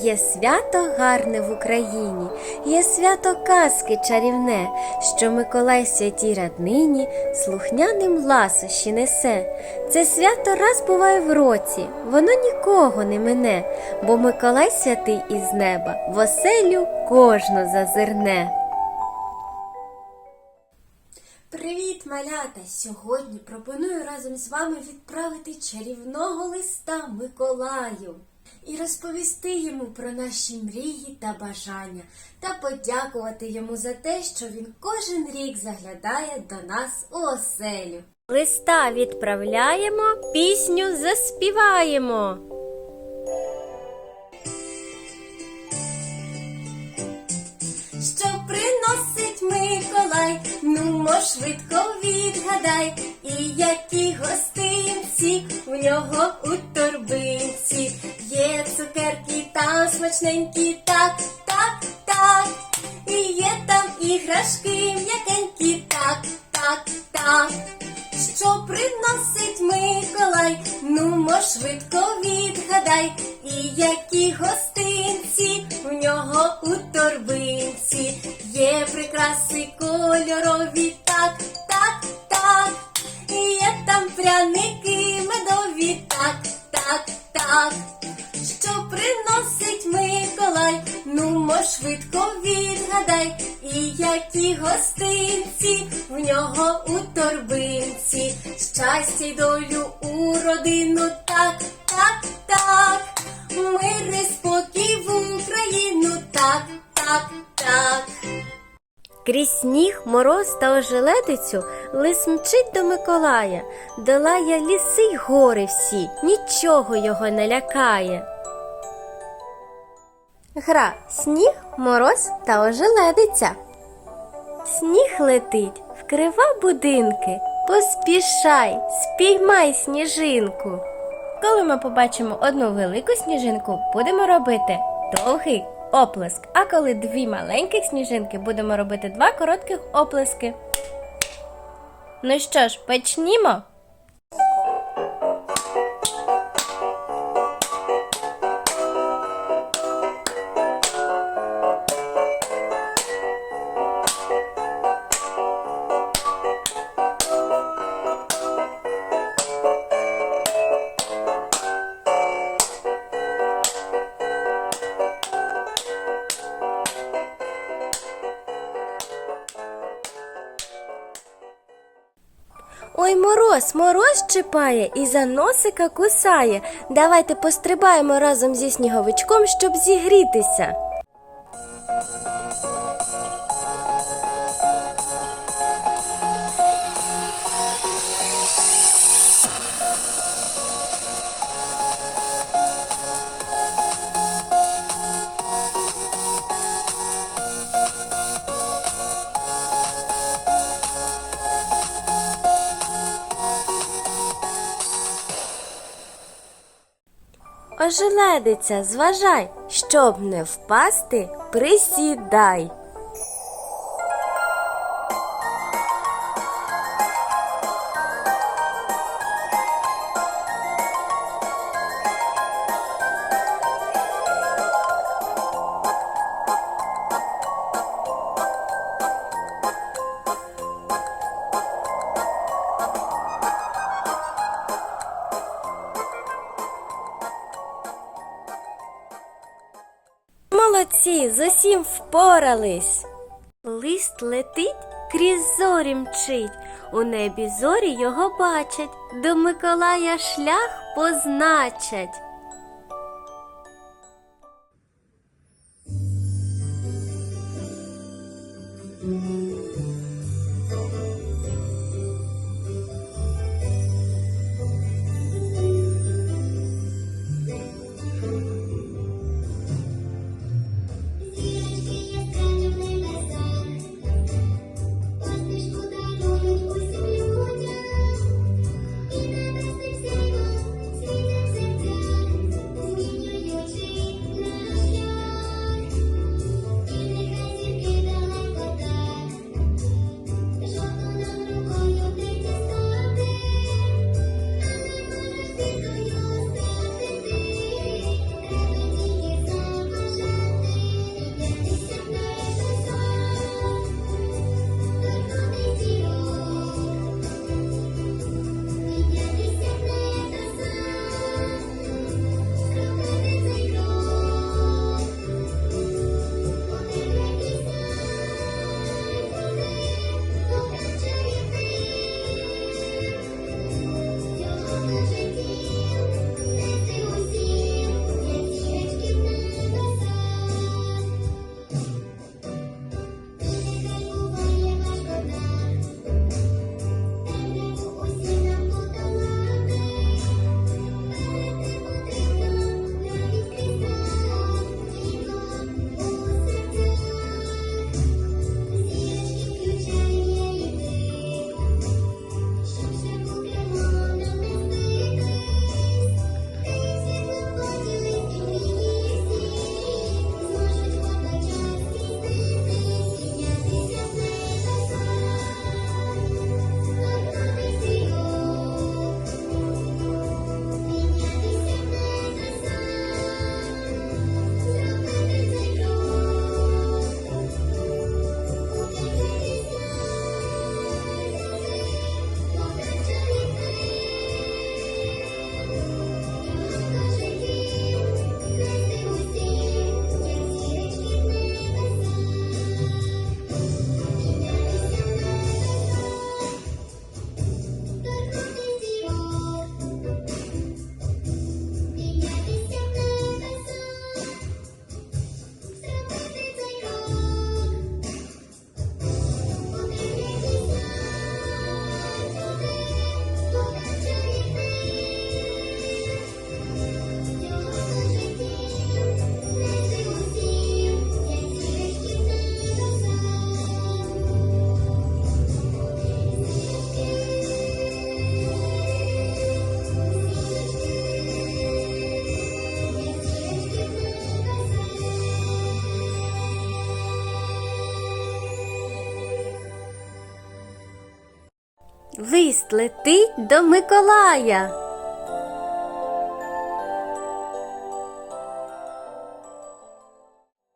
Є свято гарне в Україні, є свято казки чарівне, що Миколай святій раднині слухняним ласощі несе. Це свято раз буває в році, воно нікого не мине, бо Миколай святий із неба в оселю кожну зазирне. Привіт, малята! Сьогодні пропоную разом з вами відправити чарівного листа Миколаю і розповісти йому про наші мрії та бажання та подякувати йому за те, що він кожен рік заглядає до нас у оселю. Листа відправляємо, пісню заспіваємо. Що приносить Миколай, нумо швидко відгадай, і які гостинці у нього у смачненькі, так, так, так. І є там іграшки м'якенькі, так, так, так. Що приносить Миколай, нумо швидко відгадай, і які гостинці в нього у торбинці. Є прикраси кольорові, так, так, так. І є там пряники відгадай, і які гостинці в нього у торбинці, щастя й долю у родину, так, так, так, мир і спокій в Україну, так, так, так. Крізь сніг, мороз та ожеледицю лис мчить до Миколая, долає ліси й гори всі, нічого його не лякає. Гра сніг, мороз та ожеледиця. Сніг летить, вкрива будинки. Поспішай, спіймай сніжинку. Коли ми побачимо одну велику сніжинку, будемо робити довгий оплеск. А коли дві маленьких сніжинки, будемо робити два коротких оплески. Ну що ж, почнімо? Мороз, мороз чіпає і за носика кусає. Давайте пострибаємо разом зі сніговичком, щоб зігрітися. Ожеледиця, зважай, щоб не впасти, присідай. Молодці, з усім впорались. Лист летить, крізь зорі мчить. У небі зорі його бачать, до Миколая шлях позначать. Лист летить до Миколая.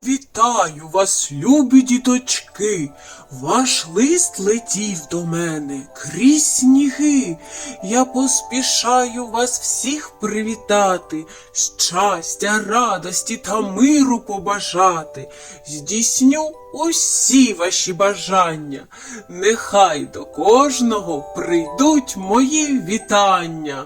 Вітаю вас, любі діточки. Ваш лист летів до мене крізь сніги. Я поспішаю вас всіх привітати, щастя, радості та миру побажати. Здійсню усі ваші бажання. Нехай до кожного прийдуть мої вітання.